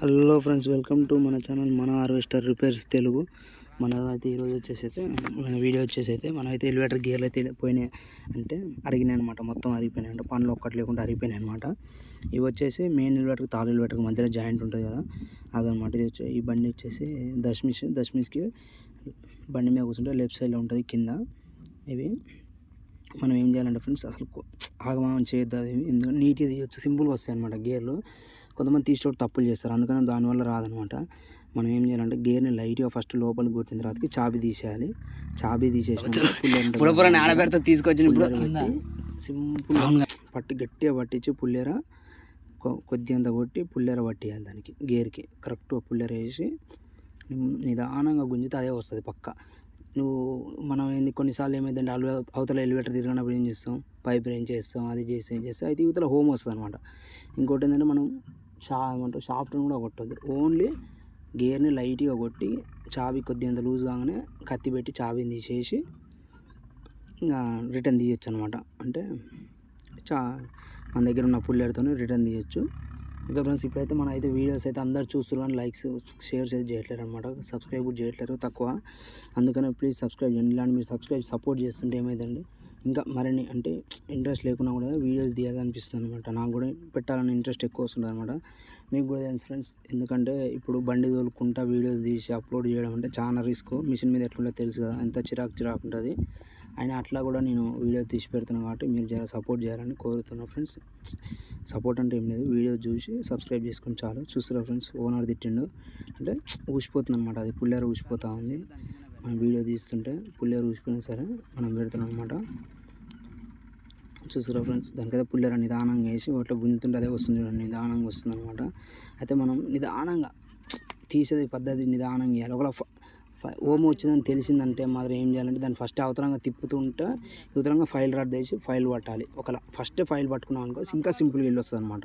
Hello friends welcome to మన channel మన harvester repairs Telugu. మన అయితే ఈరోజు వచ్చేసి అయితే మన వీడియో వచ్చేసి అయితే మనం అయితే ఎలివేటర్ గేర్లు అయితే పోయినాయి. అంటే అరిగినాయి అనమాట మొత్తం అరిగిపోయినాయి. అంటే పనులు ఒక్కటి లేకుండా అరిగిపోయినాయి అనమాట ఇవి వచ్చేసి మెయిన్ ఎలివేటర్కి తాళ ఎలివేటర్కి మధ్యలో జాయింట్ ఉంటుంది కదా అదనమాట ఇది వచ్చి ఈ బండి వచ్చేసి దశమిష్ దశమిష్కి బండి మీద కూర్చుంటే లెఫ్ట్ సైడ్లో ఉంటుంది కింద. ఇవి మనం ఏం చేయాలంటే ఫ్రెండ్స్ అసలు ఆగమాగం చేయొద్దు అది. ఎందుకంటే నీట్గా తీయచ్చు సింపుల్గా వస్తాయి అనమాట గేర్లు కొంతమంది తీసేటప్పుడు తప్పులు చేస్తారు. అందుకని దానివల్ల రాదనమాట. మనం ఏం చేయాలంటే గేర్ని లైట్గా ఫస్ట్ లోపలికి కొట్టిన తర్వాతకి చాబీ తీసేయాలి. చాబీ తీసేసిన ఆడబెడతా తీసుకొచ్చిన సింపుల్గా పట్టి గట్టిగా పట్టించి పుల్లేర కొ- కొద్దిగంత కొట్టి పుల్లేర పట్టేయాలి దానికి గేర్కి. కరెక్ట్ పుల్లేర వేసి నిదానంగా గుంజితే అదే వస్తుంది పక్క. నువ్వు మనం ఏంది కొన్నిసార్లు ఏమైందంటే అల్వ అవతల ఎలివేటర్ తిరిగినప్పుడు ఏం చేస్తాం? పైప్ రేంజ్ చేస్తాం అది చేస్తాం చేస్తాం అయితే ఇవతల హోమ్ వస్తుంది అనమాట ఇంకోటి ఏంటంటే మనం షా ఏమంటారు షాఫ్ట్ని కూడా కొట్టద్దు. ఓన్లీ గేర్ని లైట్గా కొట్టి చాబీ కొద్దిగా లూజ్ కాగానే కత్తి పెట్టి చాబీని తీసేసి ఇంకా రిటర్న్ తీయొచ్చు అనమాట అంటే చా మన దగ్గర ఉన్న పుల్లెడతోనే రిటర్న్ తీయొచ్చు. ఇంకా ఫ్రెండ్స్ ఇప్పుడైతే మన అయితే వీడియోస్ అయితే అందరు చూస్తున్నారు కానీ లైక్స్ షేర్స్ అయితే చేయట్లేరు అనమాట సబ్స్క్రైబ్ కూడా చేయట్లేరు తక్కువ. అందుకని ప్లీజ్ సబ్స్క్రైబ్ చేయండి. ఇలాంటి మీరు సబ్స్క్రైబ్ సపోర్ట్ చేస్తుంటే ఏమైందండి ఇంకా మరిన్ని అంటే ఇంట్రెస్ట్ లేకున్నా కూడా వీడియోస్ తీయాలనిపిస్తుంది అనమాట నాకు కూడా పెట్టాలని ఇంట్రెస్ట్ ఎక్కువ వస్తుంది అనమాట మీకు కూడా తెలుసు ఫ్రెండ్స్ ఎందుకంటే ఇప్పుడు బండి తోలుకుంటా వీడియోస్ తీసి అప్లోడ్ చేయడం అంటే చాలా రిస్క్. మిషన్ మీద ఎట్లుంటే తెలుసు కదా ఎంత చిరాకు చిరాకు ఉంటుంది. అయినా అట్లా కూడా నేను వీడియో తీసి పెడుతున్నాను కాబట్టి మీరు జర సపోర్ట్ చేయాలని కోరుతున్నాను ఫ్రెండ్స్. సపోర్ట్ అంటే ఏం లేదు వీడియో చూసి సబ్స్క్రైబ్ చేసుకుని చాలు. చూస్తున్నారు ఫ్రెండ్స్ ఓనర్ తిట్టిండు. అంటే ఊసిపోతుంది అనమాట అది పుల్లేరు ఊసిపోతూ ఉంది. మనం వీడియో తీస్తుంటే పుల్లేరు ఊసిపోయినా సరే మనం పెడుతున్నాం అనమాట చూసారా ఫ్రెండ్స్? దానికైతే పుల్లర నిదానంగా వేసి వాటిలో గుంజుతుంటే అదే వస్తుంది చూడండి నిదానంగా వస్తుంది అనమాట అయితే మనం నిదానంగా తీసేది పద్ధతి నిదానంగా చేయాలి. ఒకవేళ ఫ- వచ్చిందని తెలిసిందంటే మాత్రం ఏం చేయాలంటే దాన్ని ఫస్ట్ అవతరంగా తిప్పుతుంటే ఇవతరంగా ఫైల్ రాడ్ చేసి ఫైల్ పట్టాలి. ఒకవేళ ఫస్ట్ ఫైల్ పట్టుకున్నాం అనుకో ఇంకా సింపుల్గా వెళ్ళి వస్తుంది అనమాట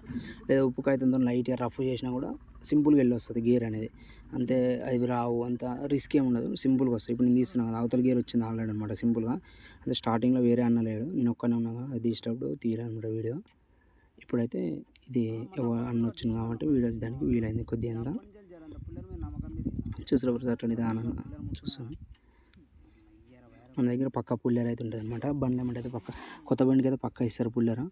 లేదా ఉప్పు కాగితంతో లైట్గా రఫ్ చేసినా కూడా సింపుల్గా వెళ్ళి వస్తుంది గేర్ అనేది. అంతే అవి రావు అంత రిస్క్ ఏమి ఉండదు. సింపుల్గా వస్తుంది. ఇప్పుడు నేను తీస్తున్నాను కదా అవతల గేర్ వచ్చింది ఆల్రెడీ అనమాట సింపుల్గా. అంటే స్టార్టింగ్లో వేరే అన్న లేడు. నేను ఒక్కనే ఉన్నాగా అది తీసేటప్పుడు తీయాలన్నమాట వీడియో. ఇప్పుడైతే ఇది ఎవ- అన్న వచ్చింది కాబట్టి వీడియో దానికి వీలైంది కొద్దిగా అంతా. చూసినప్పుడు అట్లా నిదానంగా చూస్తాను మన దగ్గర పక్క పుల్లర్ అయితే ఉంటుంది అనమాట బండ్లు ఏమంటే అయితే పక్క కొత్త బండికి అయితే పక్క ఇస్తారు పుల్లెర.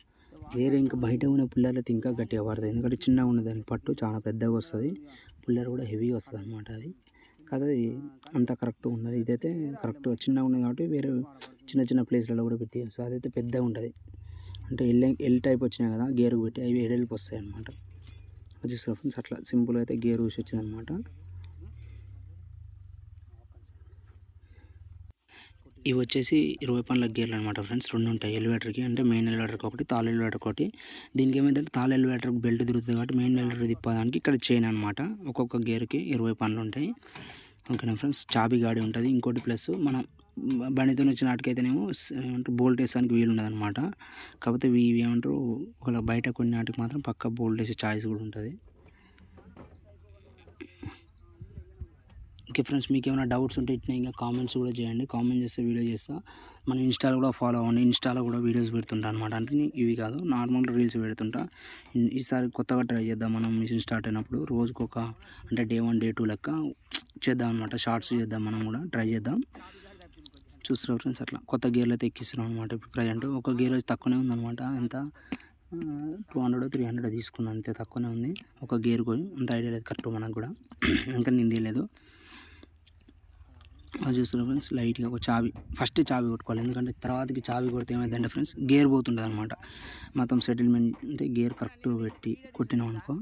వేరే ఇంకా బయట ఉన్న పుల్లెర అయితే ఇంకా గట్టిగా పడుతుంది ఎందుకంటే చిన్నగా ఉన్న దానికి పట్టు చాలా పెద్దగా వస్తుంది. పుల్లర్ కూడా హెవీగా వస్తుంది అనమాట అది. కదా అది అంత కరెక్ట్ ఉన్నది ఇదైతే కరెక్ట్ చిన్నగా ఉన్నది కాబట్టి వేరే చిన్న చిన్న ప్లేస్లలో కూడా పెట్టి సో అదైతే పెద్దగా ఉంటుంది అంటే ఎల్ ఎల్ టైప్ వచ్చినాయి కదా గేర్ పెట్టి అవి ఎడల్పు వస్తాయి అనమాట వచ్చి ఫ్రెండ్స్? అట్లా సింపుల్ అయితే గేర్ ఊసి వచ్చిందనమాట ఇవి వచ్చేసి ఇరవై పనుల గేర్లు అనమాట ఫ్రెండ్స్. రెండు ఉంటాయి. ఎలివేటర్కి అంటే మెయిన్ ఎలివేటర్కి ఒకటి తాళ ఎలివేటర్కి ఒకటి. దీనికి ఏమైందంటే తాళ ఎలివేటర్కి బెల్ట్ తిరుగుతుంది కాబట్టి మెయిన్ ఎలివేటర్ తిప్పడానికి ఇక్కడ చైన్ అనమాట ఒక్కొక్క గేర్కి ఇరవై పనులు ఉంటాయి. ఓకేనా ఫ్రెండ్స్? చాబీ గాడి ఉంటుంది. ఇంకోటి ప్లస్ మనం బండితో వచ్చిన నాటికైతేనేమో స్- బోల్ట్ వేసానికి వీలు ఉండదు అనమాట కాకపోతే ఇవి ఇవి ఏమంటారు ఒకవేళ బయట కొన్ని నాటికి మాత్రం పక్క బోల్ట్ వేసే ఛాయిస్ కూడా ఉంటుంది. ఓకే ఫ్రెండ్స్ మీకు ఏమైనా డౌట్స్ ఉంటే ఇట్లా ఇంకా కామెంట్స్ కూడా చేయండి. కామెంట్ చేస్తే వీడియో చేస్తా. మన ఇన్స్టాలో కూడా ఫాలో అవ్వండి. ఇన్స్టాలో కూడా వీడియోస్ పెడుతుంటా అనమాట అంటే ఇవి కాదు నార్మల్ రీల్స్ పెడుతుంటా. ఈసారి కొత్తగా ట్రై చేద్దాం. మనం మిషన్ స్టార్ట్ అయినప్పుడు రోజుకు ఒక అంటే డే వన్ డే టూ లెక్క చేద్దాం అనమాట షార్ట్స్ చేద్దాం మనం కూడా. ట్రై చేద్దాం. చూస్తున్నారు ఫ్రెండ్స్ అట్లా. కొత్త గేర్లు అయితే ఎక్కిస్తున్నాం అనమాట ఇప్పుడు ప్రజెంట్ ఒక గేర్ వచ్చి తక్కువనే ఉందన్నమాట. ఎంత? టూ హండ్రెడ్ త్రీ హండ్రెడ్ తీసుకున్నాను అంతే తక్కువనే ఉంది. ఒక గేర్ పోయి అంత ఐడియా లేదు కరెక్ట్ మనకు కూడా. ఇంకా నేను అది చూస్తున్నారు ఫ్రెండ్స్ లైట్గా ఒక చావి. ఫస్ట్ చావి కొట్టుకోవాలి. ఎందుకంటే తర్వాతకి చావి కొడితే ఏమైందంటే ఫ్రెండ్స్ గేర్ పోతుంటుంది అనమాట మొత్తం సెటిల్మెంట్ అంటే గేర్ కరెక్ట్ పెట్టి కొట్టినాం అనుకో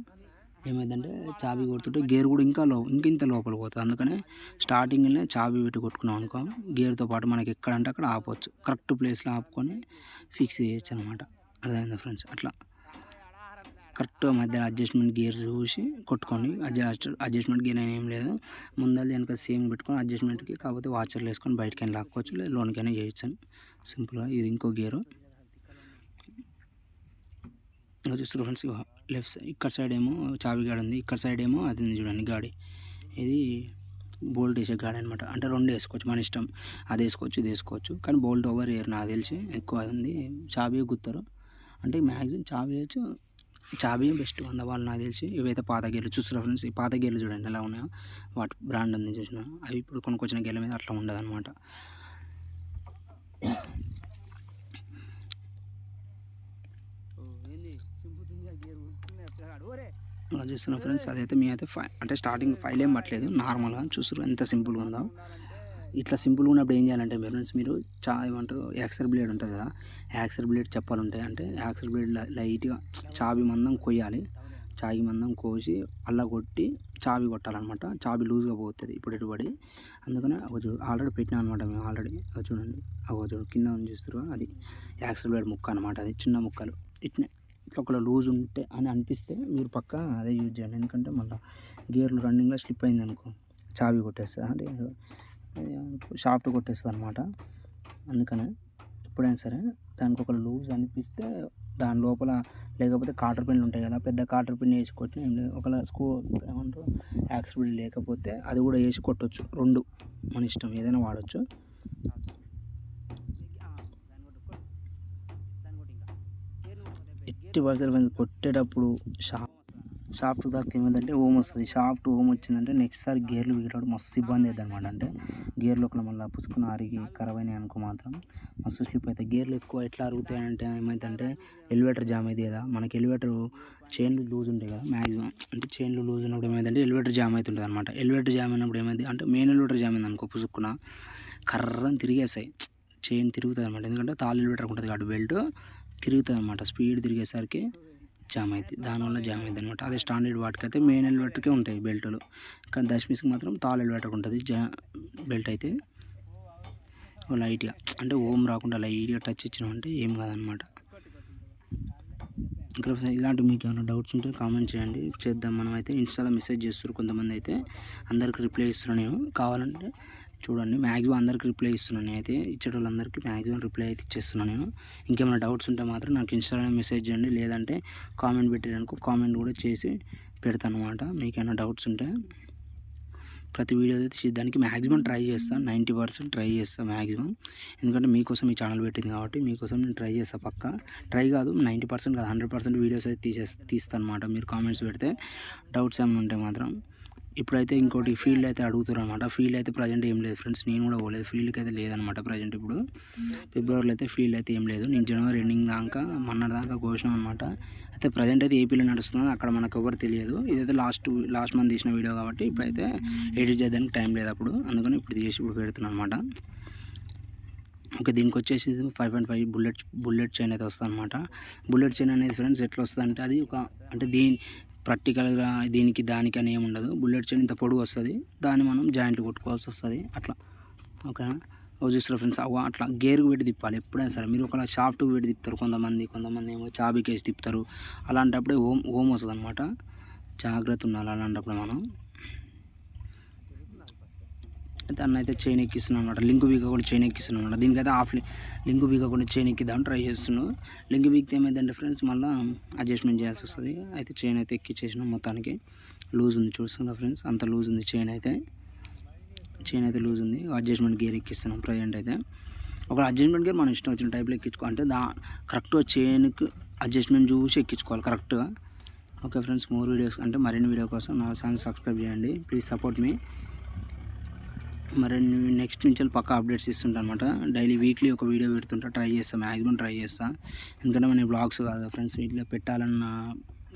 ఏమైందంటే చావి కొడుతుంటే గేర్ కూడా ఇంకా లో ఇంకా ఇంత లోపల పోతుంది. అందుకనే స్టార్టింగ్లోనే చావి పెట్టి కొట్టుకున్నాం అనుకో గేర్తో పాటు మనకి ఎక్కడంటే అక్కడ ఆపవచ్చు కరెక్ట్ ప్లేస్లో ఆపుకొని ఫిక్స్ చేయొచ్చు అనమాట అర్థమైందా ఫ్రెండ్స్ అట్లా. కరెక్ట్గా మధ్యలో అడ్జస్ట్మెంట్ గేర్ చూసి కొట్టుకోండి. అడ్జస్ట్ అడ్జస్ట్మెంట్ గేర్ అని ఏం లేదు. ముందర వెనక సేమ్ పెట్టుకొని అడ్జస్ట్మెంట్కి కాకపోతే వాచర్లు వేసుకొని బయటకైనా లాక్కోవచ్చు. లేదా లోన్కైనా చేయొచ్చు అని. సింపుల్గా ఇది ఇంకో గేరు. ఇంకా చూస్తారు ఫ్రెండ్స్ లెఫ్ట్ సైడ్ ఇక్కడ సైడ్ ఏమో చావి గాడి ఉంది. ఇక్కడ సైడ్ ఏమో అది ఉంది చూడండి గాడి. ఇది బోల్ట్ వేసే గాడి అనమాట అంటే రెండు వేసుకోవచ్చు. మన ఇష్టం అది వేసుకోవచ్చు ఇది వేసుకోవచ్చు. కానీ బోల్ట్ ఓవర్ వేయరు నాకు తెలిసి. ఎక్కువ అది ఉంది. చావి గుత్తారు. అంటే మ్యాక్సిమం చావి వేయచ్చు. చాబీ బెస్ట్ వంద వాళ్ళు నాకు తెలిసి. ఇవైతే పాత గేర్లు చూస్తున్నారు ఫ్రెండ్స్. ఈ పాత గేర్లు చూడండి ఎలా ఉన్నాయో. వాటి బ్రాండ్ ఉంది చూసిన. అవి ఇప్పుడు కొనుక్కొచ్చిన గేర్ల మీద అట్లా ఉండదు అనమాట చూస్తున్నా ఫ్రెండ్స్. అదైతే మీ అయితే ఫైవ్ అంటే స్టార్టింగ్ ఫైవ్ ఏం పట్టలేదు. నార్మల్గా చూస్తారు ఎంత సింపుల్గా ఉందో. ఇట్లా సింపుల్గా ఉన్నప్పుడు ఏం చేయాలంటే మీ ఫ్రెండ్స్ మీరు చా ఏమంటారు యాక్సర్ బ్లేడ్ ఉంటుంది కదా యాక్సర్ బ్లేడ్ చెప్పాలంటే ఉంటాయి అంటే యాక్సర్ బ్లేడ్ లైట్గా చాబి మందం కొయ్యాలి. చావి మందం కోసి అల్ల కొట్టి చావి కొట్టాలన్నమాట. చావి లూజ్గా పోతుంది ఇప్పుడు ఇటుబడి అందుకనే ఒక ఆల్రెడీ పెట్టినా అనమాట మేము ఆల్రెడీ. అది చూడండి ఒక చూడు కింద ఉంది చూస్తారు అది యాక్సర్ బ్లేడ్ ముక్క అనమాట అది చిన్న ముక్కలు. ఇట్నే ఇట్లా ఒకవేళ లూజ్ ఉంటే అని అనిపిస్తే మీరు పక్క అదే యూజ్ చేయండి. ఎందుకంటే మళ్ళీ గేర్లు రన్నింగ్లో స్లిప్ అయింది అనుకో చావి కొట్టేస్తుంది అదే షాఫ్ట్ కొట్టేస్తుంది అనమాట అందుకనే ఎప్పుడైనా సరే దానికి ఒక లూజ్ అనిపిస్తే దాని లోపల లేకపోతే కాటర్ పిన్లు ఉంటాయి కదా పెద్ద కాటర్ పిన్ వేసి కొట్టిన ఏం లేదు. ఒకవేళ స్కూ ఏమంటారు యాక్సిడెంట్ లేకపోతే అది కూడా వేసి కొట్టచ్చు. రెండు మన ఇష్టం ఏదైనా వాడచ్చు. ఎట్టి పరిస్థితులు కొట్టేటప్పుడు షాప్ షాఫ్ట్ దాకా ఏమైందంటే ఓమ్ వస్తుంది. షాఫ్ట్ ఓమ్ వచ్చిందంటే నెక్స్ట్ సారి గేర్లు వీగడం మస్తు ఇబ్బంది అవుతుంది అనమాట. అంటే గేర్లు ఒకళ్ళు మళ్ళీ పుసుకుని అరిగి ఖరాబ్ అయినాయి అనుకో మాత్రం మస్తు స్లిప్ అవుతాయి గేర్లు ఎక్కువ ఎట్లా అరుగుతాయంటే ఏమైందంటే ఎలివేటర్ జామ్ అయింది కదా మనకి ఎలివేటర్ చైన్లు లూజ్ ఉంటాయి కదా మ్యాక్సిమం అంటే చైన్లు లూజ్ ఉన్నప్పుడు ఏమైందంటే ఎలివేటర్ జామ్ అవుతుంటుంది అనమాట. ఎలివేటర్ జామ్ అయినప్పుడు ఏమైంది అంటే మెయిన్ ఎలివేటర్ జామ్ అయింది అనుకో పుసుక్కున కర్రని తిరిగేస్తాయి. చైన్ తిరుగుతుంది అనమాట. ఎందుకంటే తాళ్ళు ఎలివేటర్ ఉంటుంది కాబట్టి బెల్ట్ తిరుగుతుంది అనమాట. స్పీడ్ తిరిగేసరికి జామ్ అవుతుంది దానివల్ల జామ్ అవుతుంది అనమాట అదే స్టాండర్డ్ వాటికి అయితే మెయిన్ ఎలివేటర్కే ఉంటాయి బెల్టులు. కానీ దశమిస్కి మాత్రం తాళ ఎలివేటర్ ఉంటుంది. జా బెల్ట్ అయితే లైట్గా అంటే ఓం రాకుండా లైట్గా టచ్ ఇచ్చినామంటే ఏం కాదనమాట ఇంకా ఇలాంటి మీకు ఏమైనా డౌట్స్ ఉంటే కామెంట్ చేయండి. చేద్దాం. మనం అయితే ఇన్స్టాలో మెసేజ్ చేస్తారు కొంతమంది అయితే అందరికి రిప్లై ఇస్తున్నాను నేను. కావాలంటే చూడండి మ్యాక్సిమం అందరికి రిప్లై ఇస్తున్నాను నేను అయితే ఇచ్చే వాళ్ళందరికీ మ్యాక్సిమం రిప్లై అయితే ఇచ్చేస్తున్నాను నేను. ఇంకేమైనా డౌట్స్ ఉంటే మాత్రం నాకు ఇన్స్టాగ్రామ్ మెసేజ్ చేయండి లేదంటే కామెంట్ పెట్టారనుకో కామెంట్ కూడా చేసి పెడతాను అనమాట మీకు డౌట్స్ ఉంటే ప్రతి వీడియో అయితే దానికి మ్యాక్సిమం ట్రై చేస్తాను నైంటీ పర్సెంట్ ట్రై చేస్తాను మ్యాక్సిమం ఎందుకంటే మీకోసం ఈ ఛానల్ పెట్టింది కాబట్టి మీకోసం నేను ట్రై చేస్తాను పక్క. ట్రై కాదు నైంటీ పర్సెంట్ కాదు హండ్రెడ్ పర్సెంట్ వీడియోస్ అయితే తీసేసి తీస్తాను అనమాట మీరు కామెంట్స్ పెడితే డౌట్స్ ఏమైనా ఉంటే మాత్రం. ఇప్పుడైతే ఇంకోటి ఫీల్డ్ అయితే అడుగుతారు అనమాట ఫీల్డ్ అయితే ప్రజెంట్ ఏం లేదు ఫ్రెండ్స్. నేను కూడా పోలేదు. ఫీల్డ్కి అయితే లేదనమాట ప్రజెంట్ ఇప్పుడు. ఫిబ్రవరిలో అయితే ఫీల్డ్ అయితే ఏం లేదు. నేను జనవరి ఎండింగ్ దాకా మొన్నటి దాకా కోసినాం అనమాట అయితే ప్రజెంట్ అయితే ఏపీలో నడుస్తుంది అక్కడ మనకు ఎవరు తెలియదు. ఇదైతే లాస్ట్ లాస్ట్ మంత్ తీసిన వీడియో కాబట్టి ఇప్పుడైతే ఎడిట్ చేయడానికి టైం లేదు అప్పుడు. అందుకని ఇప్పుడు తీసి ఇప్పుడు పెడుతున్నాను అనమాట ఓకే దీనికి వచ్చేసి five point five bullet bullet chain అయితే వస్తుంది అనమాట బుల్లెట్ చైన్ అనేది ఫ్రెండ్స్ ఎట్లా వస్తుంది అంటే అది ఒక అంటే దీని ప్రాక్టికల్గా దీనికి దానికి అని ఏమి ఉండదు. బుల్లెట్ చైన్ ఇంత పొడుగు వస్తుంది. దాన్ని మనం జాయింట్లు కొట్టుకోవాల్సి వస్తుంది. అట్లా. ఓకేనా? చూసారు ఫ్రెండ్స్. అవ్వ అట్లా గేర్కి పెట్టి తిప్పాలి. ఎప్పుడైనా సరే. మీరు ఒకలా షాఫ్ట్కి పెట్టి తిప్పుతారు కొంతమంది. కొంతమంది ఏమో చాబీకేసి తిప్పుతారు. అలాంటప్పుడే ఓం ఓం వస్తుంది అనమాట జాగ్రత్త ఉండాలి. అలాంటప్పుడు మనం దాన్ని అయితే చైన్ ఎక్కిస్తున్నాను అనమాట లింక్ బీగకుండా చైన్ ఎక్కిస్తున్నాను అనమాట దీనికైతే ఆఫ్ లింక్ బీగకుండా చైన్ ఎక్కిద్దాం ట్రై చేస్తున్నాను లింక్ బీక్తే ఏమైందంటే ఫ్రెండ్స్ మళ్ళీ అడ్జస్ట్మెంట్ చేయాల్సి వస్తుంది. అయితే చైన్ అయితే ఎక్కిచ్చేసిన మొత్తానికి లూజ్ ఉంది. చూస్తుందా ఫ్రెండ్స్ అంత లూజ్ ఉంది చైన్ అయితే. చైన్ అయితే లూజ్ ఉంది. అడ్జస్ట్మెంట్ గేర్ ఎక్కిస్తున్నాం ప్రజెంట్ అయితే. ఒక అడ్జస్ట్మెంట్ గేర్ మనం ఇష్టం వచ్చిన టైప్లో ఎక్కించుకో అంటే దా కరెక్ట్గా చైన్కి అడ్జస్ట్మెంట్ చూసి ఎక్కించుకోవాలి కరెక్ట్గా. ఓకే ఫ్రెండ్స్ మోర్ వీడియోస్ అంటే మరిన్ని వీడియో కోసం నా ఛానల్ సబ్స్క్రైబ్ చేయండి. Please support me. మరి నెక్స్ట్ నుంచి పక్కా అప్డేట్స్ ఇస్తుంటా అనమాట డైలీ వీక్లీ ఒక వీడియో పెడుతుంటా ట్రై చేస్తాను మ్యాక్సిమం ట్రై చేస్తాను ఎందుకంటే మన బ్లాగ్స్ కాదు ఫ్రెండ్స్ వీటిలో పెట్టాలన్న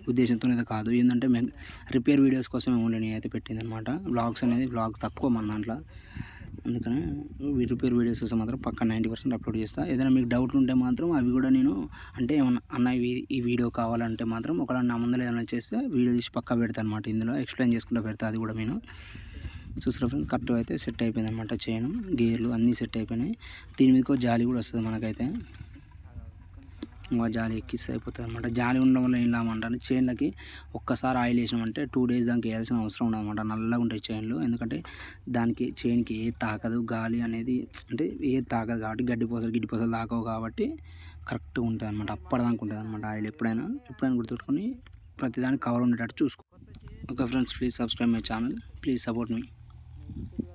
ఉద్దేశంతో అయితే కాదు. ఏంటంటే మేము రిపేర్ వీడియోస్ కోసమే ఓన్లీ నేను అయితే పెట్టింది అనమాట బ్లాగ్స్ అనేది బ్లాగ్స్ తక్కువ మన దాంట్లో. అందుకని రిపేర్ వీడియోస్ కోసం మాత్రం పక్క నైంటీ పర్సెంట్ అప్లోడ్ చేస్తాను ఏదైనా మీకు డౌట్లు ఉంటే మాత్రం అవి కూడా నేను అంటే ఏమన్నా అన్న ఈ వీడియో కావాలంటే మాత్రం ఒకవేళ నా ముందర ఏదైనా చేస్తే వీడియో తీసి పక్కా పెడతాను అనమాట ఇందులో ఎక్స్ప్లెయిన్ చేసుకుంటూ పెడతా అది కూడా నేను. చూసారా ఫ్రెండ్స్ కరెక్ట్ అయితే సెట్ అయిపోయింది అనమాట చైన్ గేర్లు అన్నీ సెట్ అయిపోయినాయి. దీని మీద జాలి కూడా వస్తుంది మనకైతే. ఇంకా జాలి ఎక్కిస్తే అయిపోతుంది అనమాట జాలి ఉండడం వల్ల ఏం లాభమంటే చైన్లకి ఒక్కసారి ఆయిల్ వేసినామంటే టూ డేస్ దానికి వేయాల్సిన అవసరం ఉండదన్నమాట నల్లగా ఉంటాయి చైన్లు ఎందుకంటే దానికి చైన్కి ఏ తాకదు గాలి అనేది అంటే ఏ తాకదు కాబట్టి గడ్డి పోసలు గిడ్డి పోసలు తాకవు కాబట్టి కరెక్ట్గా ఉంటుంది అనమాట అప్పటిదాకా ఉంటుంది అనమాట ఆయిల్ ఎప్పుడైనా. ఎప్పుడైనా గుర్తుపెట్టుకొని ప్రతిదానికి కవర్ ఉండేటట్టు చూసుకో. Okay friends please subscribe my channel please support me Thank you.